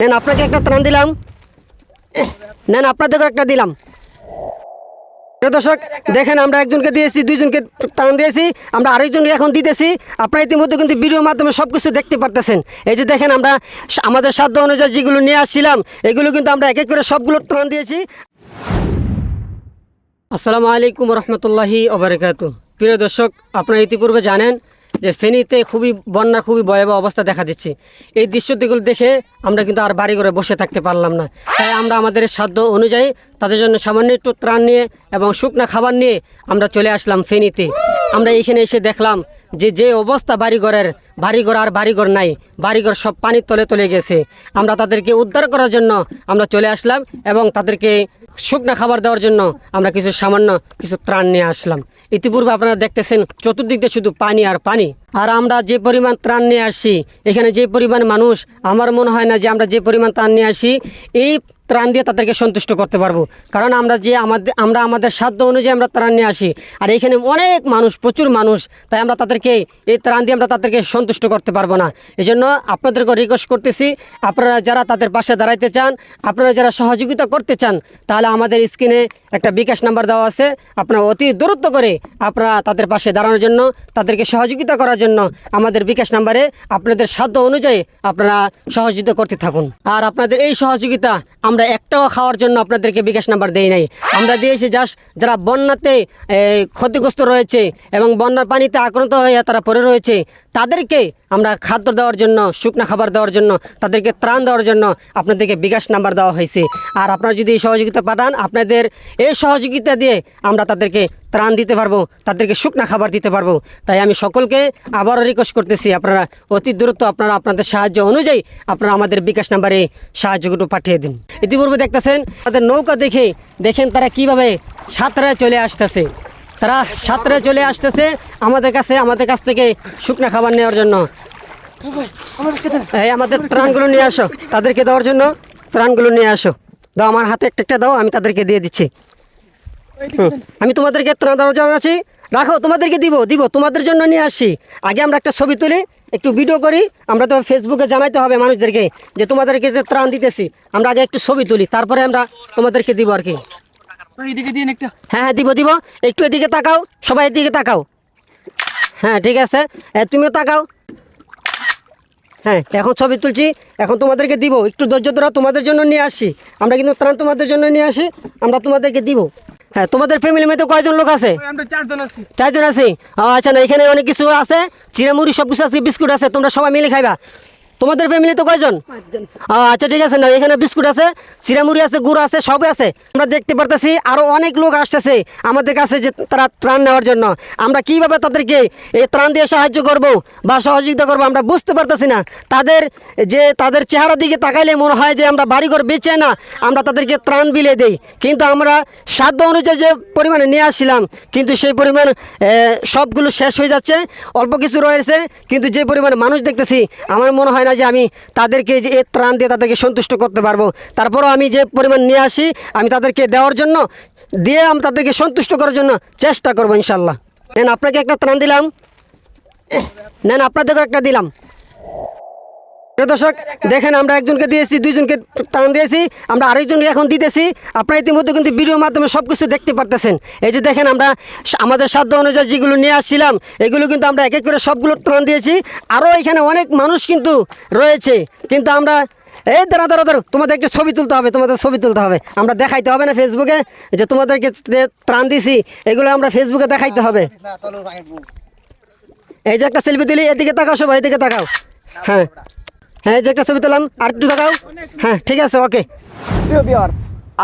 নেন, আপনাকে একটা ত্রাণ দিলাম। নেন আপনাদেরকে একটা দিলাম। দর্শক, দেখেন আমরা একজনকে দিয়েছি, দুইজনকে ত্রাণ দিয়েছি, আমরা আরেকজনকে এখন দিতেছি। আপনারা ইতিমধ্যে কিন্তু ভিডিওর মাধ্যমে সব কিছু দেখতে পারতেছেন। এই যে দেখেন আমরা আমাদের সাধ্য অনুযায়ী যেগুলো নিয়ে আসছিলাম, এগুলো কিন্তু আমরা এক এক করে সবগুলো ত্রাণ দিয়েছি। আসসালামু আলাইকুম রহমতুল্লাহি ওবরাকাতু প্রিয় দর্শক, আপনারা ইতিপূর্বে জানেন যে ফেনীতে খুবই বন্যা, খুবই ভয়াবহ অবস্থা দেখা দিচ্ছে। এই দৃশ্যটিগুলো দেখে আমরা কিন্তু আর বাড়ি ঘরে বসে থাকতে পারলাম না। তাই আমরা আমাদের সাধ্য অনুযায়ী তাদের জন্য সামান্য একটু ত্রাণ নিয়ে এবং শুকনা খাবার নিয়ে আমরা চলে আসলাম ফেনীতে। আমরা এখানে এসে দেখলাম যে যে অবস্থা বাড়িঘরের, বাড়িঘর আর বাড়িঘর নাই, বাড়িঘর সব পানির তলে তলে গেছে। আমরা তাদেরকে উদ্ধার করার জন্য আমরা চলে আসলাম এবং তাদেরকে শুকনা খাবার দেওয়ার জন্য আমরা কিছু সামান্য কিছু ত্রাণ নিয়ে আসলাম। ইতিপূর্বে আপনারা দেখতেছেন চতুর্দিক দিয়ে শুধু পানি আর পানি। আর আমরা যে পরিমাণ ত্রাণ নিয়ে আসি, এখানে যে পরিমাণ মানুষ, আমার মনে হয় না যে আমরা যে পরিমাণ ত্রাণ নিয়ে আসি, এই ত্রাণ দিয়ে তাদেরকে সন্তুষ্ট করতে পারব। কারণ আমরা যে আমাদের আমরা আমাদের সাধ্য অনুযায়ী আমরা ত্রাণ নিয়ে আসি। আর এখানে অনেক মানুষ, প্রচুর মানুষ, তাই আমরা তাদেরকে এই ত্রাণ দিয়ে আমরা তাদেরকে সন্তুষ্ট করতে পারব না। এই জন্য আপনাদেরকে রিকোয়েস্ট করতেছি, আপনারা যারা তাদের পাশে দাঁড়াইতে চান, আপনারা যারা সহযোগিতা করতে চান, তাহলে আমাদের স্ক্রিনে একটা বিকাশ নাম্বার দেওয়া আছে। আপনারা অতি দূরত্ব করে আপনারা তাদের পাশে দাঁড়ানোর জন্য, তাদেরকে সহযোগিতা করার জন্য আমাদের বিকাশ নাম্বারে আপনাদের সাধ্য অনুযায়ী আপনারা সহযোগিতা করতে থাকুন। আর আপনাদের এই সহযোগিতা আমরা একটাও খাওয়ার জন্য আপনাদেরকে বিকাশ নাম্বার দেই নাই। আমরা দিয়েছি জাস্ট যারা বন্যাতে ক্ষতিগ্রস্ত রয়েছে এবং বন্যার পানিতে আক্রান্ত হয়ে তারা পড়ে রয়েছে, তাদেরকে আমরা খাদ্য দেওয়ার জন্য, শুকনা খাবার দেওয়ার জন্য, তাদেরকে ত্রাণ দেওয়ার জন্য আপনাদেরকে বিকাশ নাম্বার দেওয়া হয়েছে। আর আপনারা যদি এই সহযোগিতা পাঠান, আপনাদের এই সহযোগিতা দিয়ে আমরা তাদেরকে ত্রাণ দিতে পারব, তাদেরকে শুকনা খাবার দিতে পারব। তাই আমি সকলকে আবারও রিকোয়েস্ট করতেছি, আপনারা অতি দ্রুত আপনারা আপনাদের সাহায্য অনুযায়ী আপনারা আমাদের বিকাশ নাম্বারে সাহায্যগুলো পাঠিয়ে দিন। ইতিপূর্বে দেখতেছেন, তাদের নৌকা দেখে দেখেন তারা কীভাবে সাঁতরায় চলে আসতেছে। তারা সাঁতরায় চলে আসতেছে আমাদের কাছে, আমাদের কাছ থেকে শুকনা খাবার নেওয়ার জন্য। এই আমাদের ত্রাণগুলো নিয়ে আসো, তাদেরকে দেওয়ার জন্য ত্রাণগুলো নিয়ে আসো। দাও আমার হাতে একটা একটা দাও, আমি তাদেরকে দিয়ে দিচ্ছি। আমি তোমাদেরকে ত্রাণ আছি। রাখো তোমাদেরকে দিব দিব তোমাদের জন্য নিয়ে আসি আগে আমরা একটা ছবি তুলি একটু ভিডিও করি আমরা তো ফেসবুকে জানাইতে হবে মানুষদেরকে যে তোমাদেরকে যে ত্রাণ দিতেছি আমরা আগে একটু ছবি তুলি তারপরে আমরা তোমাদেরকে দিব আর কি। এদিকে দিন একটা। হ্যাঁ হ্যাঁ দিব দিব। একটু এদিকে তাকাও সবাই এদিকে তাকাও। হ্যাঁ ঠিক আছে। তুমিও তাকাও। হ্যাঁ এখন ছবি তুলছি এখন তোমাদেরকে দিব। একটু ধৈর্য ধরো তোমাদের জন্য নিয়ে আসি আমরা কিন্তু ত্রাণ তোমাদের জন্য নিয়ে আসি আমরা তোমাদেরকে দিব। হ্যাঁ তোমাদের ফ্যামিলি মেয়েতে কয়জন লোক আছে? চারজন আছে। আচ্ছা না এখানে অনেক কিছু আছে চিরামুড়ি সব কিছু আছে বিস্কুট আছে তোমরা সবাই মিলে খাইবা। তোমাদের ফ্যামিলি তো কয়জন? আচ্ছা ঠিক আছে না এখানে বিস্কুট আছে চিরামুড়ি আছে গুড় আছে সবই আছে। আমরা দেখতে পারতেছি আরও অনেক লোক আসতেছে আমাদের কাছে যে তারা ত্রাণ নেওয়ার জন্য। আমরা কীভাবে তাদেরকে এই ত্রাণ দিয়ে সাহায্য করব বা সহযোগিতা করব আমরা বুঝতে পারতেছি না। তাদের যে তাদের চেহারা দিকে তাকাইলে মনে হয় যে আমরা বাড়িঘর বেচে না আমরা তাদেরকে ত্রাণ বিলে দেই। কিন্তু আমরা সাধ্য অনুযায়ী যে পরিমাণে নিয়ে আসছিলাম কিন্তু সেই পরিমাণ সবগুলো শেষ হয়ে যাচ্ছে অল্প কিছু রয়েছে কিন্তু যে পরিমাণে মানুষ দেখতেছি আমার মনে হয় না যে আমি তাদেরকে যে এর ত্রাণ দিয়ে তাদেরকে সন্তুষ্ট করতে পারব? তারপরও আমি যে পরিমাণ নিয়ে আসি, আমি তাদেরকে দেওয়ার জন্য, দিয়ে আমি তাদেরকে সন্তুষ্ট করার জন্য চেষ্টা করব ইনশাল্লাহ। নেন, আপনাকে একটা ত্রাণ দিলাম। নেন, আপনাদেরকেও একটা দিলাম। দর্শক, দেখেন আমরা একজনকে দিয়েছি, দুইজনকে টান দিয়েছি, আমরা আরেকজনকে এখন দিতেছি। আপনারা ইতিমধ্যে কিন্তু ভিডিওর মাধ্যমে সব কিছু দেখতে পারতেছেন। এই যে দেখেন আমরা আমাদের সাধ্য অনুযায়ী যেগুলো নিয়ে আসছিলাম, এগুলো কিন্তু আমরা এক এক করে সবগুলো টান দিয়েছি। আরও এখানে অনেক মানুষ কিন্তু রয়েছে। কিন্তু আমরা, এই দাঁড়া দাঁড়া দাঁড়ো তোমাদের একটা ছবি তুলতে হবে, তোমাদের ছবি তুলতে হবে। আমরা দেখাইতে হবে না ফেসবুকে যে তোমাদেরকে ত্রাণ দিছি, এগুলো আমরা ফেসবুকে দেখাইতে হবে। এই যে একটা সেলফি তুলি, এদিকে তাকাও সবাই, এদিকে তাকাও। হ্যাঁ। হ্যাঁ যে একটা ছবি তুললাম আর একটু তাকাও হ্যাঁ ঠিক আছে, ওকে।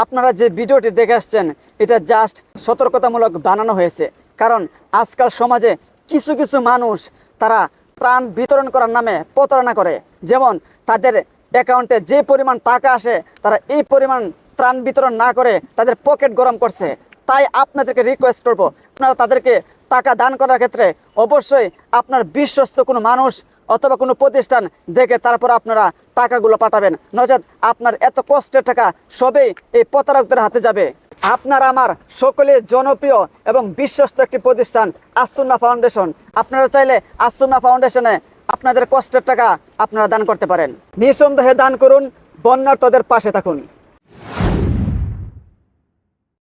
আপনারা যে ভিডিওটি দেখে আসছেন, এটা জাস্ট সতর্কতামূলক বানানো হয়েছে। কারণ আজকাল সমাজে কিছু কিছু মানুষ তারা ত্রাণ বিতরণ করার নামে প্রতারণা করে। যেমন তাদের অ্যাকাউন্টে যে পরিমাণ টাকা আসে, তারা এই পরিমাণ ত্রাণ বিতরণ না করে তাদের পকেট গরম করছে। তাই আপনাদেরকে রিকোয়েস্ট করব, আপনারা তাদেরকে টাকা দান করার ক্ষেত্রে অবশ্যই আপনার বিশ্বস্ত কোনো মানুষ অথবা কোনো প্রতিষ্ঠান দেখে তারপর আপনারা টাকাগুলো পাঠাবেন। নচেত আপনার এত কষ্টের টাকা সবই এই প্রতারকদের হাতে যাবে। আপনার আমার সকলে জনপ্রিয় এবং বিশ্বস্ত একটি প্রতিষ্ঠান আসুন্না ফাউন্ডেশন। আপনারা চাইলে আসুন্না ফাউন্ডেশনে আপনাদের কষ্টের টাকা আপনারা দান করতে পারেন। নিঃসন্দেহে দান করুন বন্যার্থদের পাশে থাকুন।